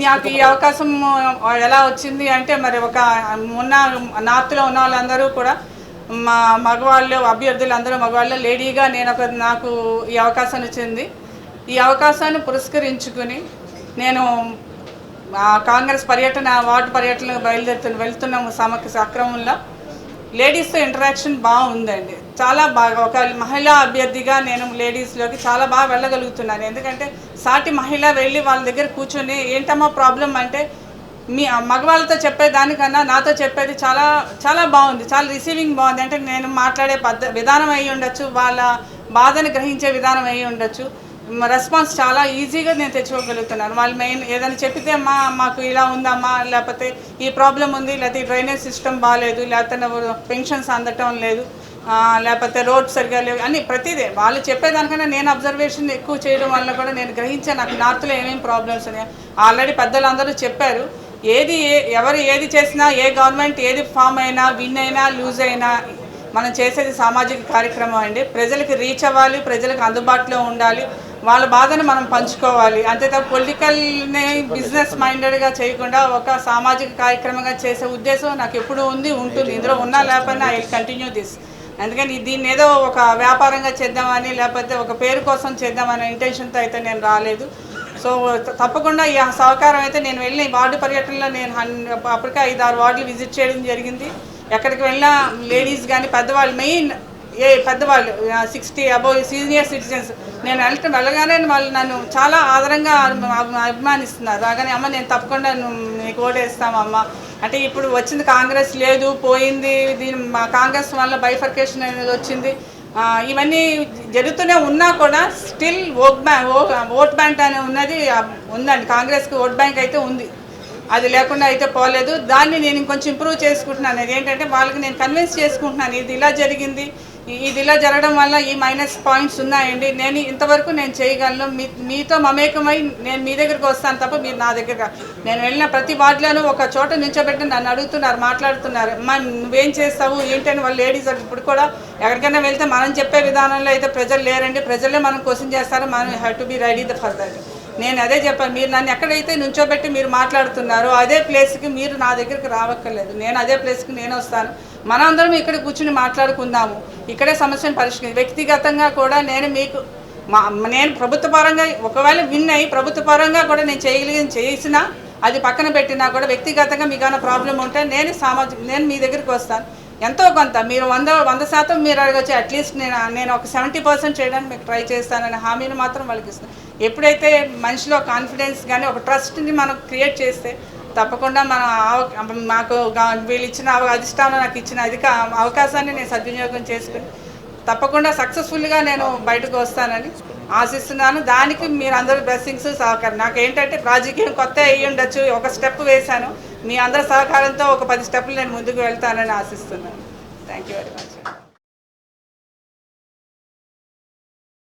నాకు ఈ అవకాశం ఎలా వచ్చింది అంటే మరి ఒక ఉన్న నార్త్లో ఉన్న వాళ్ళందరూ కూడా మా మగవాళ్ళు అభ్యర్థులు అందరూ మగవాళ్ళు లేడీగా నేను ఒక నాకు ఈ అవకాశం వచ్చింది ఈ అవకాశాన్ని పురస్కరించుకుని నేను కాంగ్రెస్ పర్యటన వార్డు పర్యటనకు బయలుదేరుతు వెళ్తున్నాము సమక సక్రమంలో. లేడీస్తో ఇంటరాక్షన్ బాగుందండి. చాలా బాగా ఒక మహిళా అభ్యర్థిగా నేను లేడీస్లోకి చాలా బాగా వెళ్ళగలుగుతున్నాను. ఎందుకంటే సాటి మహిళ వెళ్ళి వాళ్ళ దగ్గర కూర్చొని ఏంటమ్మా ప్రాబ్లం అంటే మీ మగవాళ్ళతో చెప్పేదానికన్నా నాతో చెప్పేది చాలా చాలా బాగుంది. చాలా రిసీవింగ్ బాగుంది. అంటే నేను మాట్లాడే పద్ధ విధానం అయి ఉండొచ్చు వాళ్ళ బాధను గ్రహించే విధానం అయి ఉండొచ్చు రెస్పాన్స్ చాలా ఈజీగా నేను తెచ్చుకోగలుగుతున్నాను. వాళ్ళు మెయిన్ ఏదైనా చెప్పితే అమ్మా మాకు ఇలా ఉందమ్మా లేకపోతే ఈ ప్రాబ్లం ఉంది లేకపోతే ఈ డ్రైనేజ్ సిస్టమ్ బాగాలేదు లేకపోతే పెన్షన్స్ అందటం లేదు లేకపోతే రోడ్ సరిగా లేవు అని ప్రతిదే. వాళ్ళు చెప్పేదానికన్నా నేను అబ్జర్వేషన్ ఎక్కువ చేయడం వల్ల కూడా నేను గ్రహించాను నాకు నార్త్లో ఏమేమి ప్రాబ్లమ్స్ ఉన్నాయి. ఆల్రెడీ పెద్దలందరూ చెప్పారు ఏది ఏ- ఎవరు ఏది చేసినా ఏ గవర్నమెంట్ ఏది ఫామ్ అయినా విన్ అయినా లూజ్ అయినా మనం చేసేది సామాజిక కార్యక్రమం అండి. ప్రజలకు రీచ్ అవ్వాలి ప్రజలకు అందుబాటులో ఉండాలి వాళ్ళ బాధను మనం పంచుకోవాలి. అంతే తప్ప పొలిటికల్ని బిజినెస్ మైండెడ్గా చేయకుండా ఒక సామాజిక కార్యక్రమంగా చేసే ఉద్దేశం నాకు ఎప్పుడు ఉంది ఉంటుంది. ఇందులో ఉన్నా లేకపోయినా ఐ కంటిన్యూ దిస్. అందుకని దీన్ని ఏదో ఒక వ్యాపారంగా చేద్దామని లేకపోతే ఒక పేరు కోసం చేద్దామనే ఇంటెన్షన్తో అయితే నేను రాలేదు. సో తప్పకుండా ఈ సహకారం అయితే నేను వెళ్ళిన వార్డు పర్యటనలో నేను అప్పటికే ఐదు ఆరు వార్డులు విజిట్ చేయడం జరిగింది. ఎక్కడికి వెళ్ళినా లేడీస్ కానీ పెద్దవాళ్ళు మెయిన్ ఏ పెద్దవాళ్ళు సిక్స్టీ అబౌవ్ సీనియర్ సిటిజన్స్ నేను వెళ్ళటం వెళ్ళగానే వాళ్ళు నన్ను చాలా ఆదరంగా అభి- అభిమానిస్తున్నారు. రాగానే అమ్మ నేను తప్పకుండా నీకు ఓటేస్తామమ్మ అంటే ఇప్పుడు వచ్చింది కాంగ్రెస్ లేదు పోయింది దీని మా కాంగ్రెస్ వల్ల బైఫర్కేషన్ అనేది వచ్చింది. ఇవన్నీ జరుగుతూనే ఉన్నా కూడా still vote bank vote bank అనే ఉన్నది ఉందండి. కాంగ్రెస్కి ఓట్ బ్యాంక్ అయితే ఉంది. అది లేకుండా అయితే పోలేదు. దాన్ని నేను ఇంకొంచెం ఇంప్రూవ్ చేసుకుంటున్నాను. అది ఏంటంటే వాళ్ళకి నేను కన్విన్స్ చేసుకుంటున్నాను. ఇది ఇలా జరిగింది. ఇది ఇలా జరగడం వల్ల ఈ మైనస్ పాయింట్స్ ఉన్నాయండి. నేను ఇంతవరకు నేను చేయగలను. మీ మీతో మమేకమై నేను మీ దగ్గరికి వస్తాను తప్ప మీరు నా దగ్గర నేను వెళ్ళిన ప్రతి వార్డులోనూ ఒక చోట నించోబెట్టి నన్ను అడుగుతున్నారు మాట్లాడుతున్నారు. అమ్మా నువ్వేం చేస్తావు? ఏంటని వాళ్ళు లేడీస్ ఇప్పుడు కూడా ఎక్కడికైనా వెళ్తే మనం చెప్పే విధానంలో అయితే ప్రజలు లేరండి. ప్రజలే మనం క్వశ్చన్ చేస్తారు. మనం have to be ready the for that నేను అదే చెప్పాను. మీరు నన్ను ఎక్కడైతే నుంచోబెట్టి మీరు మాట్లాడుతున్నారో అదే ప్లేస్కి మీరు నా దగ్గరికి రావక్కర్లేదు. నేను అదే ప్లేస్కి నేను వస్తాను. మనందరం ఇక్కడ కూర్చుని మాట్లాడుకుందాము. ఇక్కడే సమస్యను పరిష్కరి వ్యక్తిగతంగా కూడా నేను మీకు మా నేను ప్రభుత్వ పరంగా ఒకవేళ విన్ అయ్యి ప్రభుత్వ పరంగా కూడా నేను చేయగలిగిన చేసినా అది పక్కన పెట్టినా కూడా వ్యక్తిగతంగా మీకు ఏమైనా ప్రాబ్లం ఉంటే నేను సామాజిక నేను మీ దగ్గరికి వస్తాను. ఎంతో కొంత మీరు వంద వంద శాతం మీరు అడగచ్చు అట్లీస్ట్ నేను నేను ఒక సెవెంటీ పర్సెంట్ చేయడానికి మీకు ట్రై చేస్తానని హామీని మాత్రం వాళ్ళకి ఇస్తాను. ఎప్పుడైతే మనిషిలో కాన్ఫిడెన్స్ కానీ ఒక ట్రస్ట్ని మనం క్రియేట్ చేస్తే తప్పకుండా మన ఆవ- మాకు వీళ్ళు ఇచ్చిన అధిష్టానం నాకు ఇచ్చిన అధిక అవకాశాన్ని నేను సద్వినియోగం చేసుకుని తప్పకుండా సక్సెస్ఫుల్గా నేను బయటకు వస్తానని ఆశిస్తున్నాను. దానికి మీరు అందరూ బ్లెస్సింగ్స్ సహకారం. నాకు ఏంటంటే రాజకీయం కొత్త అయ్యి ఉండొచ్చు. ఒక స్టెప్ వేశాను. మీ అందరి సహకారంతో ఒక పది స్టెప్లు నేను ముందుకు వెళ్తానని ఆశిస్తున్నాను. Thank you very much